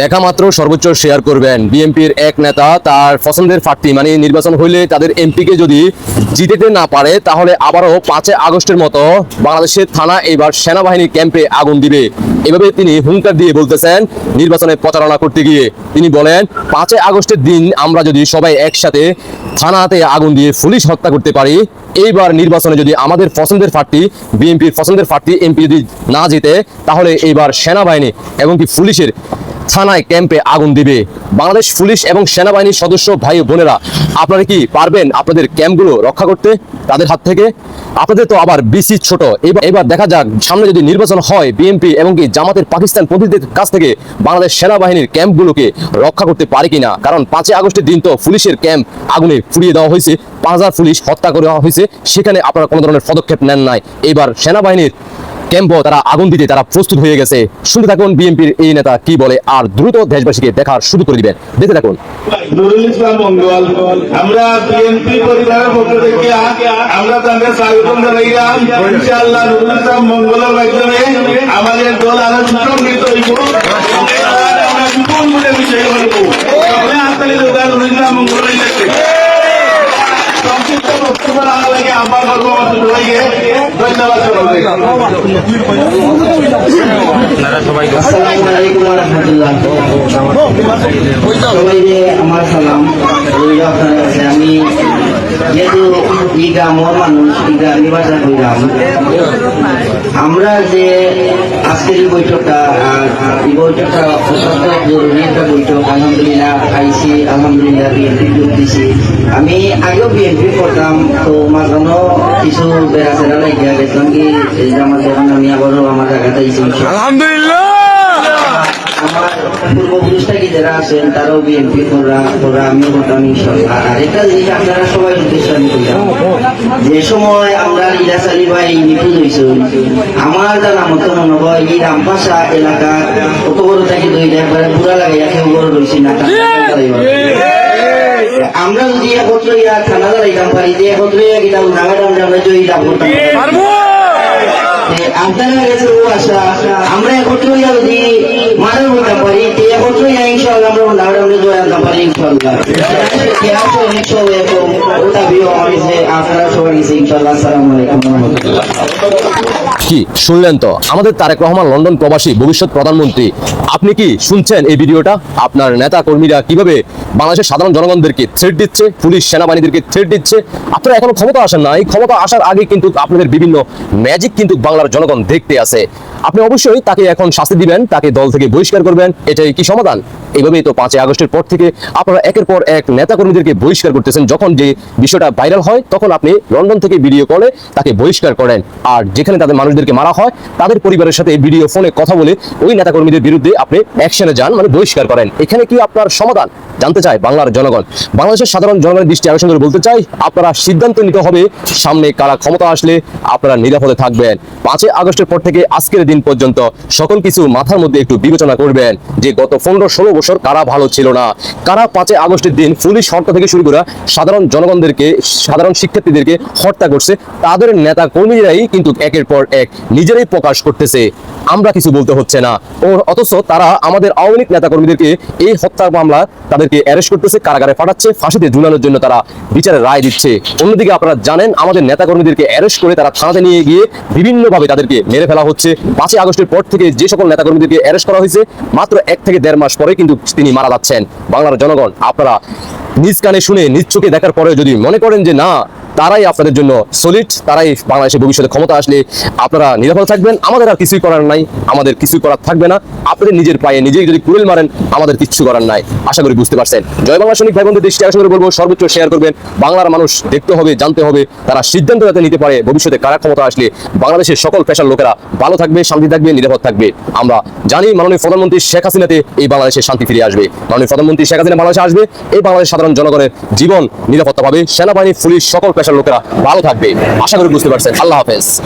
দেখা মাত্র সর্বোচ্চ শেয়ার করবেন। বিএনপির এক নেতা, তার পছন্দের প্রার্থী মানে নির্বাচন হইলে তাদের এমপিকে যদি জিতেতে না পারে, তাহলে আবারও পাঁচে আগস্টের মতো বাংলাদেশের থানা এবার সেনাবাহিনীর ক্যাম্পে আগুন দিবে। এভাবে তিনি হুঙ্কার দিয়ে বলতেছেন নির্বাচনে প্রচারণা করতে গিয়ে। তিনি বলেন পাঁচে আগস্টের দিন আমরা যদি সবাই একসাথে থানাতে আগুন দিয়ে পুলিশ হত্যা করতে পারি, এইবার নির্বাচনে যদি আমাদের পছন্দের প্রার্থী বিএনপির পছন্দের প্রার্থী এমপি যদি না জিতে, তাহলে এইবার সেনাবাহিনী এবং কি পুলিশের থানায় ক্যাম্পে আগুন দিবে। বাংলাদেশ পুলিশ এবং সেনাবাহিনীর সদস্য ভাই বোনেরা, আপনারা কি পারবেন আপনাদের ক্যাম্পগুলো রক্ষা করতে? তাদের হাত থেকে। আপনাদের তো আবার বেশি ছোট। এবার এবার দেখা যাক, সামনে যদি নির্বাচন হয়, বিএনপি এবং কি জামাতের পাকিস্তান প্রতিনিধিদের কাছ থেকে বাংলাদেশ সেনাবাহিনীর ক্যাম্পগুলোকে রক্ষা করতে পারে কিনা? কারণ পাঁচই আগস্টের দিন তো পুলিশের ক্যাম্প আগুনে পুড়িয়ে দেওয়া হয়েছে। পাঁচ হাজার পুলিশ হত্যা করে দেওয়া হয়েছে। সেখানে আপনারা কোনো ধরনের পদক্ষেপ নেন নাই। এবার সেনাবাহিনীর ক্যাম্পও তারা আগুন দিতে তারা প্রস্তুত হয়ে গেছে। শুনতে থাকুন বিএনপির এই নেতা কি বলে, আর দ্রুত দেশবাসীকে দেখার শুরু করে দিবেন। দেখতে থাকুন। আমরা আমরা আমাদের দল আরও সুসংগঠিত হইব। আমরা সকলে হাততালি দোকান বক্তব্য রাখা লাগে আমার ধন্যবাদ ওয়া রাহমাতুল্লাহ সবাইকে আমার সালাম রইল আপনার কাছে আমি যেহেতু এই গ্রামের মানুষ এই গ্রামে বাসা হইলাম আমরা যে আজকের এই বৈঠকটা আর এই বৈঠকটা অত্যন্ত জরুরি একটা বৈঠক আলহামদুলিল্লাহ। আইসি আলহামদুলিল্লাহ। বিএনপি যোগ দিছি আমি আগেও বিএনপি করতাম তো মাঝখানো কিছু বেড়া সেরা লাগিয়া গেছিলাম কি আমার যখন আমি আবারও আমার জায়গাটা আইসি আমার পূর্বপুরুষটা যারা যে সময় আমরা ইলাস আলী ভাই নিখোঁজ হয়েছিল আমার জানা মতো মনে এই রামপাশা এলাকা কত বড় থাকি দইটা একবারে পুরা লাগাইয়া কেউ বড় রয়েছি না আমরা যদি একত্র ইয়া থানা দাঁড়াইতাম পারি, যে একত্র ইয়া নাগাটাম আমরা জয়ী লাভ করতাম। আপনারা আশা আমরা হইয়া যদি মারা হইতে পারি হইয়া ইনশাআল্লাহ আমরা লাউড আমরা জয় আনতে পারি ইনশাআল্লাহ। কে? শুনলেন তো? আমাদের তারেক রহমান লন্ডন প্রবাসী, ভবিষ্যৎ প্রধানমন্ত্রী। আপনি কি শুনছেন এই ভিডিওটা? আপনার নেতা কর্মীরা কীভাবে বাংলাদেশের সাধারণ জনগণদেরকে থ্রেট দিচ্ছে, পুলিশ সেনাবাহিনীদেরকে থ্রেট দিচ্ছে? আপনারা এখনও ক্ষমতা আসেন না। এই ক্ষমতা আসার আগে কিন্তু আপনাদের বিভিন্ন ম্যাজিক কিন্তু বাংলার জনগণ দেখতে আছে আপনি অবশ্যই তাকে এখন শাস্তি দিবেন, তাকে দল থেকে বহিষ্কার করবেন। এটাই কি সমাধান? এইভাবেই তো পাঁচই আগস্টের পর থেকে আপনারা একের পর এক নেতা কর্মীদেরকে বহিষ্কার করতেছেন, যখন যে বিষয়টা ভাইরাল হয়, তখন আপনি লন্ডন থেকে ভিডিও কলে তাকে বহিষ্কার করেন। আর যেখানে তাদের মানুষদেরকে মারা হয়, তাদের পরিবারের সাথে ভিডিও ফোনে কথা বলে ওই নেতাকর্মীদের বিরুদ্ধে আপনি অ্যাকশনে যান মানে বহিষ্কার করেন। এখানে কি আপনার সমাধান? জানতে চাই বাংলার জনগণ। বাংলাদেশের সাধারণ জনগণের দৃষ্টি আকর্ষণ করে বলতে চাই, আপনারা সিদ্ধান্ত নিতে হবে সামনে কারা ক্ষমতা আসলে আপনারা নিরাপদে থাকবেন। পাঁচই আগস্টের পর থেকে আজকের দিন পর্যন্ত সকল কিছু মাথার মধ্যে একটু বিবেচনা করবেন যে গত পনেরো ষোলো বছর কারা ভালো ছিল না। কারা পাঁচই আগস্টের দিন পুলিশ হত্যা থেকে শুরু করে সাধারণ জনগণদেরকে, সাধারণ শিক্ষার্থীদেরকে হত্যা করছে, তাদের নেতা কর্মীরাই কিন্তু একের পর এক নিজেরাই প্রকাশ করতেছে। আমরা কিছু বলতে হচ্ছে না। ও, অথচ তারা আমাদের আওয়ামী লীগ নেতা কর্মীদেরকে এই হত্যার মামলা তাদেরকে অ্যারেস্ট করতেছে, কারাগারে পাঠাচ্ছে, ফাঁসিতে ঝুলানোর জন্য তারা বিচারের রায় দিচ্ছে। অন্যদিকে আপনারা জানেন, আমাদের নেতাকর্মীদেরকে অ্যারেস্ট করে তারা থানাতে নিয়ে গিয়ে বিভিন্নভাবে তাদেরকে মেরে ফেলা হচ্ছে। পাঁচই আগস্টের পর থেকে যে সকল নেতা কর্মীদেরকে অ্যারেস্ট করা হয়েছে, মাত্র এক থেকে দেড় মাস পরে কিন্তু তিনি মারা যাচ্ছেন। বাংলার জনগণ, আপনারা নিজ কানে শুনে, নিজ চোখে দেখার পরে যদি মনে করেন যে না তারাই আপনাদের জন্য সলিড তারাই বাংলাদেশের ভবিষ্যতে ক্ষমতা আসলে আপনারা নিরাপদ থাকবেন। আমাদের আর কিছুই করার নাই, আমাদের কিছুই করার থাকবে না। আপনাদের নিজের পায়ে নিজেই যদি কুড়েল মারেন, আমাদের কিচ্ছু করার নাই। আশা করি বুঝতে পারছেন। জয় বাংলা সৈনিক ভাই বোনদের দৃষ্টি আকর্ষণ করে বলব, সর্বোচ্চ শেয়ার করবেন। বাংলার মানুষ দেখতে হবে, জানতে হবে, তারা সিদ্ধান্ত যাতে নিতে পারে ভবিষ্যতে কারা ক্ষমতা আসলে। বাংলাদেশের সকল পেশার লোকেরা ভালো থাকবে, শান্তি থাকবে, নিরাপদ থাকবে। আমরা জানি মাননীয় প্রধানমন্ত্রী শেখ হাসিনাতে এই বাংলাদেশে শান্তি ফিরে আসবে। মাননীয় প্রধানমন্ত্রী শেখ হাসিনা বাংলাদেশে আসবে, এই বাংলাদেশের সাধারণ জনগণের জীবন নিরাপত্তা পাবে। সেনাবাহিনী, পুলিশ, সকল লোকেরা ভালো থাকবে। আশা করি বুঝতে পারছেন। আল্লাহ হাফেজ।